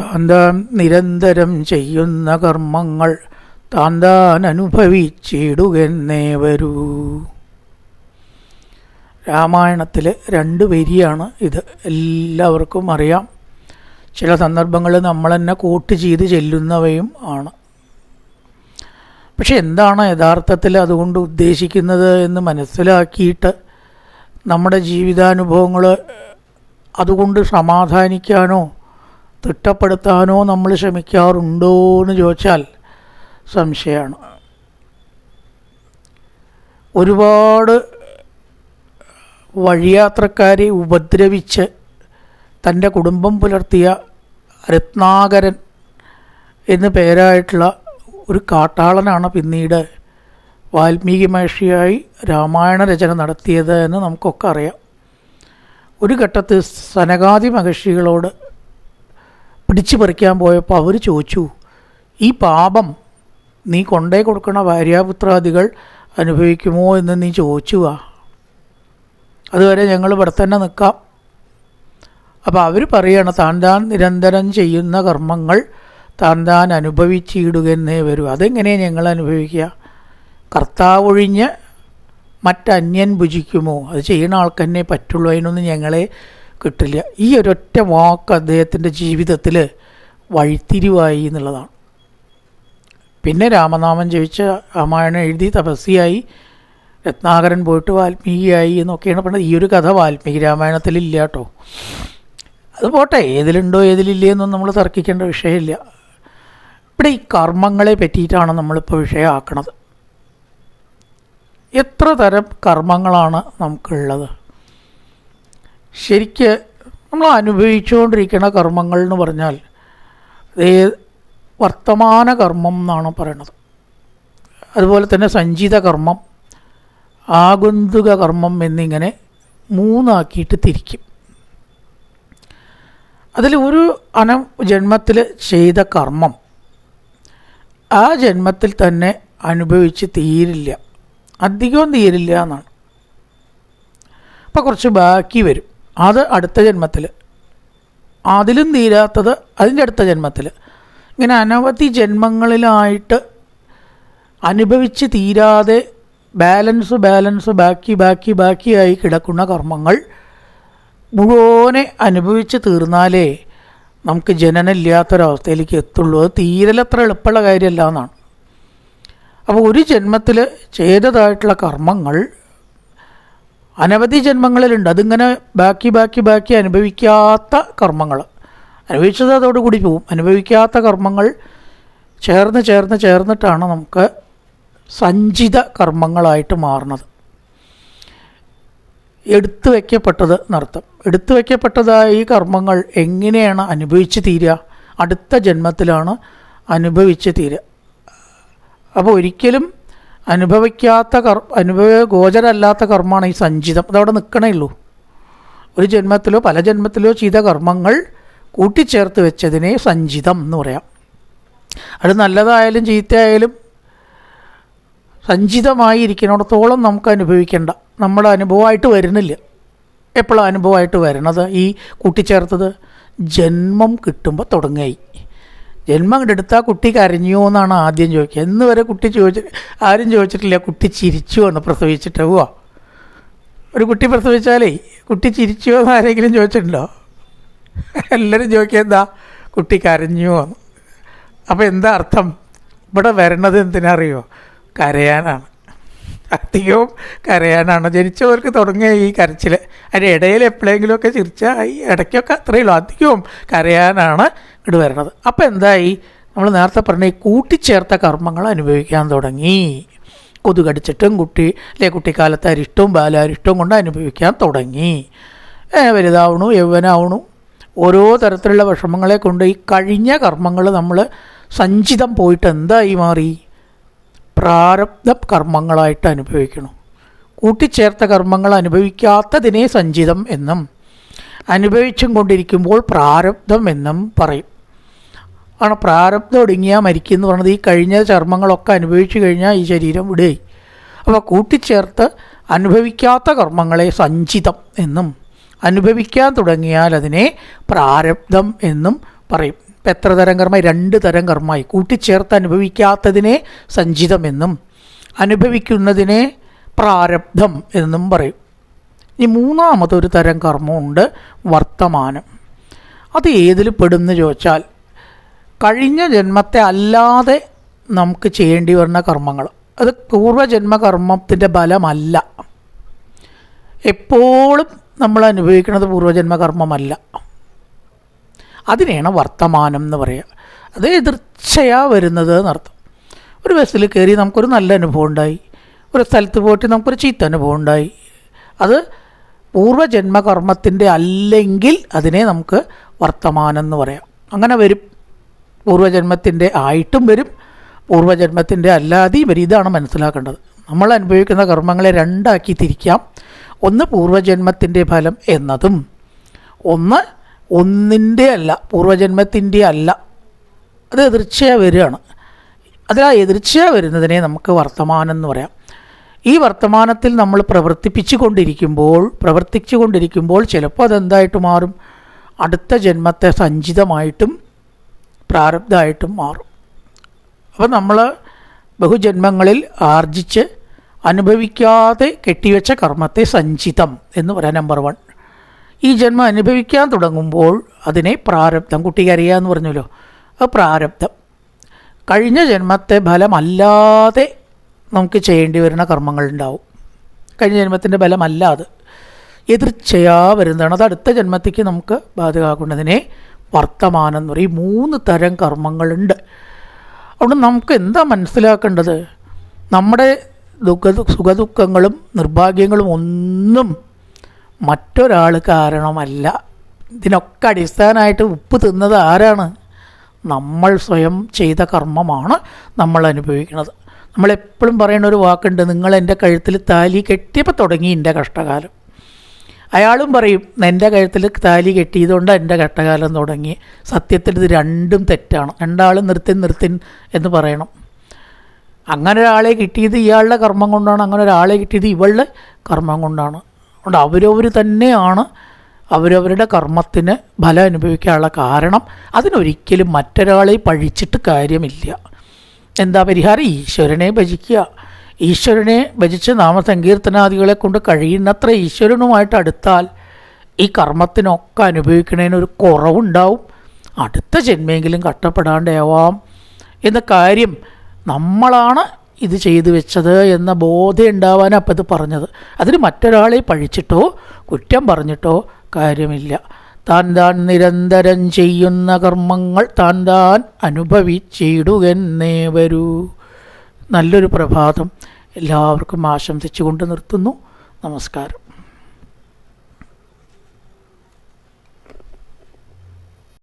താൻ താൻ നിരന്തരം ചെയ്യുന്ന കർമ്മങ്ങൾ താൻ താൻ അനുഭവിച്ചിടുകെന്നേ വരൂ രാമായണത്തിലെ രണ്ട് വരിയാണ് ഇത്. എല്ലാവർക്കും അറിയാം. ചില സന്ദർഭങ്ങളിൽ നമ്മൾ തന്നെ കൂട്ട് ചെയ്ത് ചെല്ലുന്നവയും ആണ്. പക്ഷെ എന്താണ് യഥാർത്ഥത്തിൽ അതുകൊണ്ട് ഉദ്ദേശിക്കുന്നത് എന്ന് മനസ്സിലാക്കിയിട്ട് നമ്മുടെ ജീവിതാനുഭവങ്ങൾ അതുകൊണ്ട് സമാധാനിക്കാനോ തിട്ടപ്പെടുത്താനോ നമ്മൾ ശ്രമിക്കാറുണ്ടോ എന്ന് ചോദിച്ചാൽ സംശയമാണ്. ഒരുപാട് വഴിയാത്രക്കാരെ ഉപദ്രവിച്ച് തന്റെ കുടുംബം പുലർത്തിയ രത്നാകരൻ എന്ന് പേരായിട്ടുള്ള ഒരു കാട്ടാളനാണ് പിന്നീട് വാൽമീകി മഹർഷിയായി രാമായണ രചന നടത്തിയത് എന്ന് നമുക്കൊക്കെ അറിയാം. ഒരു ഘട്ടത്തിൽ സനകാദി മഹർഷികളോട് പിടിച്ചു പറിക്കാൻ പോയപ്പോൾ അവർ ചോദിച്ചു ഈ പാപം നീ കൊണ്ടേ കൊടുക്കണ ഭാര്യാപുത്രാദികൾ അനുഭവിക്കുമോ എന്ന് നീ ചോദിച്ചു ആ അതുവരെ ഞങ്ങൾ ഇവിടെ തന്നെ നിൽക്കാം. അപ്പോൾ അവർ പറയണം താൻ താൻ നിരന്തരം ചെയ്യുന്ന കർമ്മങ്ങൾ താൻ താൻ അനുഭവിച്ചിടുകയെന്നേ വരൂ. അതെങ്ങനെയാണ് ഞങ്ങൾ അനുഭവിക്കുക? കർത്താവ് ഒഴിഞ്ഞ് മറ്റന്യൻ ഭുജിക്കുമോ? അത് ചെയ്യുന്ന ആൾക്കന്നെ പറ്റുള്ളൂ. അതിനൊന്നും ഞങ്ങളെ കിട്ടില്ല. ഈ ഒരൊറ്റ വാക്ക് അദ്ദേഹത്തിന്റെ ജീവിതത്തിൽ വഴിത്തിരിവായി എന്നുള്ളതാണ്. പിന്നെ രാമനാമം ജപിച്ച് രാമായണം എഴുതി തപസ്സിയായി. രത്നാകരൻ പോയിട്ട് വാൽമീകിയായി എന്നൊക്കെയാണ് പറഞ്ഞത്. ഈ ഒരു കഥ വാൽമീകി രാമായണത്തിലില്ല കേട്ടോ. അത് പോട്ടെ ഏതിലുണ്ടോ ഏതിലില്ലേ എന്നൊന്നും നമ്മൾ തർക്കിക്കേണ്ട വിഷയമില്ല. ഇവിടെ ഈ കർമ്മങ്ങളെ പറ്റിയിട്ടാണ് നമ്മളിപ്പോൾ വിഷയമാക്കണത്. എത്ര തരം കർമ്മങ്ങളാണ് നമുക്കുള്ളത്? ശരിക്ക് നമ്മൾ അനുഭവിച്ചുകൊണ്ടിരിക്കുന്ന കർമ്മങ്ങൾ എന്ന് പറഞ്ഞാൽ വർത്തമാന കർമ്മം എന്നാണ് പറയുന്നത് അതുപോലെ തന്നെ സഞ്ചിത കർമ്മം ആഗന്തുക കർമ്മം എന്നിങ്ങനെ മൂന്നാക്കിയിട്ട് തിരിക്കും. അതിൽ ഒരു അന ജന്മത്തിൽ ചെയ്ത കർമ്മം ആ ജന്മത്തിൽ തന്നെ അനുഭവിച്ച് തീരില്ല. അധികവും തീരില്ല എന്നാണ്. അപ്പോൾ കുറച്ച് ബാക്കി വരും. അത് അടുത്ത ജന്മത്തിൽ അതിലും തീരാത്തത് അതിന്റെ അടുത്ത ജന്മത്തിൽ ഇങ്ങനെ അനവധി ജന്മങ്ങളിലായിട്ട് അനുഭവിച്ച് തീരാതെ ബാലൻസ് ബാലൻസ് ബാക്കി ബാക്കി ബാക്കിയായി കിടക്കുന്ന കർമ്മങ്ങൾ മുഴുവനെ അനുഭവിച്ച് തീർന്നാലേ നമുക്ക് ജനനമില്ലാത്തൊരവസ്ഥയിലേക്ക് എത്തുള്ളൂ. അത് തീരലത്ര എളുപ്പമുള്ള കാര്യമല്ല എന്നാണ്. അപ്പോൾ ഒരു ജന്മത്തിൽ ചെയ്തതായിട്ടുള്ള കർമ്മങ്ങൾ അനവധി ജന്മങ്ങളിലുണ്ട്. അതിങ്ങനെ ബാക്കി ബാക്കി ബാക്കി അനുഭവിക്കാത്ത കർമ്മങ്ങൾ. അനുഭവിച്ചത് അതോടുകൂടി പോവും. അനുഭവിക്കാത്ത കർമ്മങ്ങൾ ചേർന്ന് ചേർന്ന് ചേർന്നിട്ടാണ് നമുക്ക് സഞ്ചിത കർമ്മങ്ങളായിട്ട് മാറുന്നത്. എടുത്തു വയ്ക്കപ്പെട്ടത് എന്നർത്ഥം. എടുത്തു വയ്ക്കപ്പെട്ടതായ ഈ കർമ്മങ്ങൾ എങ്ങനെയാണ് അനുഭവിച്ച് തീരുക? അടുത്ത ജന്മത്തിലാണ് അനുഭവിച്ച് തീരുക. അപ്പോൾ ഒരിക്കലും അനുഭവിക്കാത്ത കർ അനുഭവ ഗോചരമല്ലാത്ത കർമ്മമാണ് ഈ സഞ്ചിതം. അതവിടെ നിൽക്കണേ ഉള്ളൂ. ഒരു ജന്മത്തിലോ പല ജന്മത്തിലോ ചെയ്ത കർമ്മങ്ങൾ കൂട്ടിച്ചേർത്ത് വെച്ചതിനെ സഞ്ചിതം എന്ന് പറയാം. അത് നല്ലതായാലും ചീത്തയായാലും സഞ്ചിതമായി ഇരിക്കുന്നിടത്തോളം നമുക്ക് അനുഭവിക്കേണ്ട. നമ്മുടെ അനുഭവമായിട്ട് വരുന്നില്ല. എപ്പോഴാണ് അനുഭവമായിട്ട് വരണത് ഈ കൂട്ടിച്ചേർത്തത് ജന്മം കിട്ടുമ്പോൾ തുടങ്ങായി. ജന്മം എടുത്താൽ കുട്ടി കരഞ്ഞോ എന്നാണ് ആദ്യം ചോദിക്കുക എന്ന് വരെ കുട്ടി ചോദിച്ച ആരും ചോദിച്ചിട്ടില്ല. കുട്ടി ചിരിച്ചു എന്ന് പ്രസവിച്ചിട്ട് പോവാ. ഒരു കുട്ടി പ്രസവിച്ചാലേ കുട്ടി ചിരിച്ചു എന്ന് ആരെങ്കിലും ചോദിച്ചിട്ടുണ്ടോ? എല്ലാവരും ചോദിക്കുക എന്താ? കുട്ടി കരഞ്ഞോ എന്ന് അപ്പോൾ എന്താ അർത്ഥം? ഇവിടെ വരണത് എന്തിനറിയോ? കരയാനാണ്. അധികവും കരയാനാണ്? ജനിച്ചവർക്ക് തുടങ്ങിയ ഈ കരച്ചിൽ അതിന്റെ ഇടയിൽ എപ്പോഴെങ്കിലുമൊക്കെ ചിരിച്ചാൽ ഈ ഇടയ്ക്കൊക്കെ അത്രയേ ഉള്ളൂ. അധികവും കരയാനാണ് ഇങ്ങോട്ട് വരണത്. അപ്പോൾ എന്തായി? നമ്മൾ നേരത്തെ പറഞ്ഞ ഈ കൂട്ടിച്ചേർത്ത കർമ്മങ്ങൾ അനുഭവിക്കാൻ തുടങ്ങി. കൊതുകടിച്ചിട്ടും കുട്ടി അല്ലെ കുട്ടിക്കാലത്ത് അരിഷ്ടവും ബാലാരിഷ്ടവും കൊണ്ട് അനുഭവിക്കാൻ തുടങ്ങി. വലുതാവണു യൗവനാവണു. ഓരോ തരത്തിലുള്ള വിഷമങ്ങളെ കൊണ്ട് ഈ കഴിഞ്ഞ കർമ്മങ്ങൾ നമ്മൾ സഞ്ചിതം പോയിട്ട് എന്തായി മാറി? പ്രാരബ്ധ കർമ്മങ്ങളായിട്ട് അനുഭവിക്കണം കൂട്ടിച്ചേർത്ത കർമ്മങ്ങൾ അനുഭവിക്കാത്തതിനെ സഞ്ചിതം എന്നും അനുഭവിച്ചും കൊണ്ടിരിക്കുമ്പോൾ പ്രാരബ്ധം എന്നും പറയും. ആണ് പ്രാരബ്ധം ഒടുങ്ങിയാൽ മരിക്കും എന്ന് പറയുന്നത് ഈ കഴിഞ്ഞ ചർമ്മങ്ങളൊക്കെ അനുഭവിച്ചു കഴിഞ്ഞാൽ ഈ ശരീരം വിടുകയായി അപ്പോൾ കൂട്ടിച്ചേർത്ത് അനുഭവിക്കാത്ത കർമ്മങ്ങളെ സഞ്ചിതം എന്നും അനുഭവിക്കാൻ തുടങ്ങിയാൽ അതിനെ പ്രാരബ്ധം എന്നും പറയും. ഇപ്പം എത്ര തരം കർമ്മമായി രണ്ട് തരം കർമ്മമായി. കൂട്ടിച്ചേർത്ത് അനുഭവിക്കാത്തതിനെ സഞ്ചിതമെന്നും അനുഭവിക്കുന്നതിനെ പ്രാരബ്ധം എന്നും പറയും. ഇനി മൂന്നാമതൊരു തരം കർമ്മമുണ്ട് വർത്തമാനം. അത് ഏതിൽ പെടുന്നു ചോദിച്ചാൽ കഴിഞ്ഞ ജന്മത്തെ അല്ലാതെ നമുക്ക് ചെയ്യേണ്ടി വരുന്ന കർമ്മങ്ങൾ. അത് പൂർവജന്മ കർമ്മത്തിന്റെ ബലമല്ല. എപ്പോഴും നമ്മൾ അനുഭവിക്കുന്നത് പൂർവജന്മ കർമ്മമല്ല അതിനെയാണ് വർത്തമാനം എന്ന് പറയുക അത് എതിർച്ചയാ വരുന്നത് എന്നർത്ഥം. ഒരു ബസ്സിൽ കയറി നമുക്കൊരു നല്ല അനുഭവം ഉണ്ടായി. ഒരു സ്ഥലത്ത് പോയിട്ട് നമുക്കൊരു ചീത്ത അനുഭവം ഉണ്ടായി. അത് പൂർവജന്മകർമ്മത്തിന്റെ അല്ലെങ്കിൽ അതിനെ നമുക്ക് വർത്തമാനം എന്ന് പറയാം. അങ്ങനെ വരും. പൂർവജന്മത്തിന്റെ ആയിട്ടും വരും. പൂർവജന്മത്തിന്റെ അല്ലാതെയും വരും. ഇതാണ് മനസ്സിലാക്കേണ്ടത്. നമ്മൾ അനുഭവിക്കുന്ന കർമ്മങ്ങളെ രണ്ടാക്കി തിരിക്കാം. ഒന്ന് പൂർവജന്മത്തിന്റെ ഫലം എന്നതും. ഒന്ന് ഒന്നിന്റെ അല്ല പൂർവജന്മത്തിന്റെ അല്ല. അത് എതിർച്ചയാ വരികയാണ്. അതിൽ ആ എതിർച്ചയാ വരുന്നതിനെ നമുക്ക് വർത്തമാനം എന്ന് പറയാം. ഈ വർത്തമാനത്തിൽ നമ്മൾ പ്രവർത്തിപ്പിച്ചു കൊണ്ടിരിക്കുമ്പോൾ പ്രവർത്തിച്ചു കൊണ്ടിരിക്കുമ്പോൾ ചിലപ്പോൾ അതെന്തായിട്ട് മാറും? അടുത്ത ജന്മത്തെ സഞ്ചിതമായിട്ടും പ്രാരബ്ധമായിട്ടും മാറും. അപ്പോൾ നമ്മൾ ബഹുജന്മങ്ങളിൽ ആർജിച്ച് അനുഭവിക്കാതെ കെട്ടിവെച്ച കർമ്മത്തെ സഞ്ചിതം എന്ന് പറയാം നമ്പർ വൺ. ഈ ജന്മം അനുഭവിക്കാൻ തുടങ്ങുമ്പോൾ അതിനെ പ്രാരബ്ധം. കുട്ടിക്ക് അറിയാമെന്ന് പറഞ്ഞല്ലോ. അത് പ്രാരബ്ധം. കഴിഞ്ഞ ജന്മത്തെ ഫലമല്ലാതെ നമുക്ക് ചെയ്യേണ്ടി വരുന്ന കർമ്മങ്ങളുണ്ടാവും. കഴിഞ്ഞ ജന്മത്തിന്റെ ഫലമല്ലാതെ. എതിർച്ചയാ വരുന്നതാണ്. അത് അടുത്ത ജന്മത്തേക്ക് നമുക്ക് ബാധകമാക്കുന്നതിനെ വർത്തമാനം എന്ന് പറയും. മൂന്ന് തരം കർമ്മങ്ങളുണ്ട്. അതുകൊണ്ട് നമുക്ക് എന്താ മനസ്സിലാക്കേണ്ടത്? നമ്മുടെ ദുഃഖ സുഖദുഃഖങ്ങളും നിർഭാഗ്യങ്ങളും ഒന്നും മറ്റൊരാൾ കാരണമല്ല. ഇതിനൊക്കെ അടിസ്ഥാനമായിട്ട് ഉപ്പ് തിന്നത് ആരാണ്? നമ്മൾ സ്വയം ചെയ്ത കർമ്മമാണ് നമ്മൾ അനുഭവിക്കുന്നത്. നമ്മളെപ്പോഴും പറയുന്ന ഒരു വാക്കുണ്ട് നിങ്ങൾ എന്റെ കഴുത്തിൽ താലി കെട്ടിയപ്പോൾ തുടങ്ങി എന്റെ കഷ്ടകാലം. അയാളും പറയും എന്റെ കഴുത്തിൽ താലി കെട്ടിയതുകൊണ്ട് എന്റെ കഷ്ടകാലം തുടങ്ങി. സത്യത്തിൽ ഇത് രണ്ടും തെറ്റാണ്. രണ്ടാളും നിർത്തി നിർത്തി എന്ന് പറയണം. അങ്ങനെ ഒരാളെ കിട്ടിയത് ഇയാളുടെ കർമ്മം കൊണ്ടാണ് അങ്ങനെ ഒരാളെ കിട്ടിയത് ഇവളുടെ കർമ്മം കൊണ്ടാണ്. അതുകൊണ്ട് അവരവർ തന്നെയാണ് അവരവരുടെ കർമ്മത്തിന് ഫലം അനുഭവിക്കാനുള്ള കാരണം. അതിനൊരിക്കലും മറ്റൊരാളെ പഴിച്ചിട്ട് കാര്യമില്ല. എന്താ പരിഹാരം? ഈശ്വരനെ ഭജിക്കുക. ഈശ്വരനെ ഭജിച്ച് നാമസങ്കീർത്തനാദികളെ കൊണ്ട് കഴിയുന്നത്ര ഈശ്വരനുമായിട്ട് അടുത്താൽ ഈ കർമ്മത്തിനൊക്കെ അനുഭവിക്കുന്നതിന് ഒരു കുറവുണ്ടാവും. അടുത്ത ജന്മയെങ്കിലും കഷ്ടപ്പെടാണ്ടാവാം എന്ന കാര്യം നമ്മളാണ് ഇത് ചെയ്തു വെച്ചത് എന്ന ബോധം ഉണ്ടാവാനാണ് അപ്പം ഇത് പറഞ്ഞത്. അതിന് മറ്റൊരാളെ പഴിച്ചിട്ടോ കുറ്റം പറഞ്ഞിട്ടോ കാര്യമില്ല. താൻ താൻ നിരന്തരം ചെയ്യുന്ന കർമ്മങ്ങൾ താൻ താൻ അനുഭവിച്ചിടുകന്നേ വരൂ. നല്ലൊരു പ്രഭാതം. എല്ലാവർക്കും ആശംസിച്ചുകൊണ്ട് നിർത്തുന്നു. നമസ്കാരം.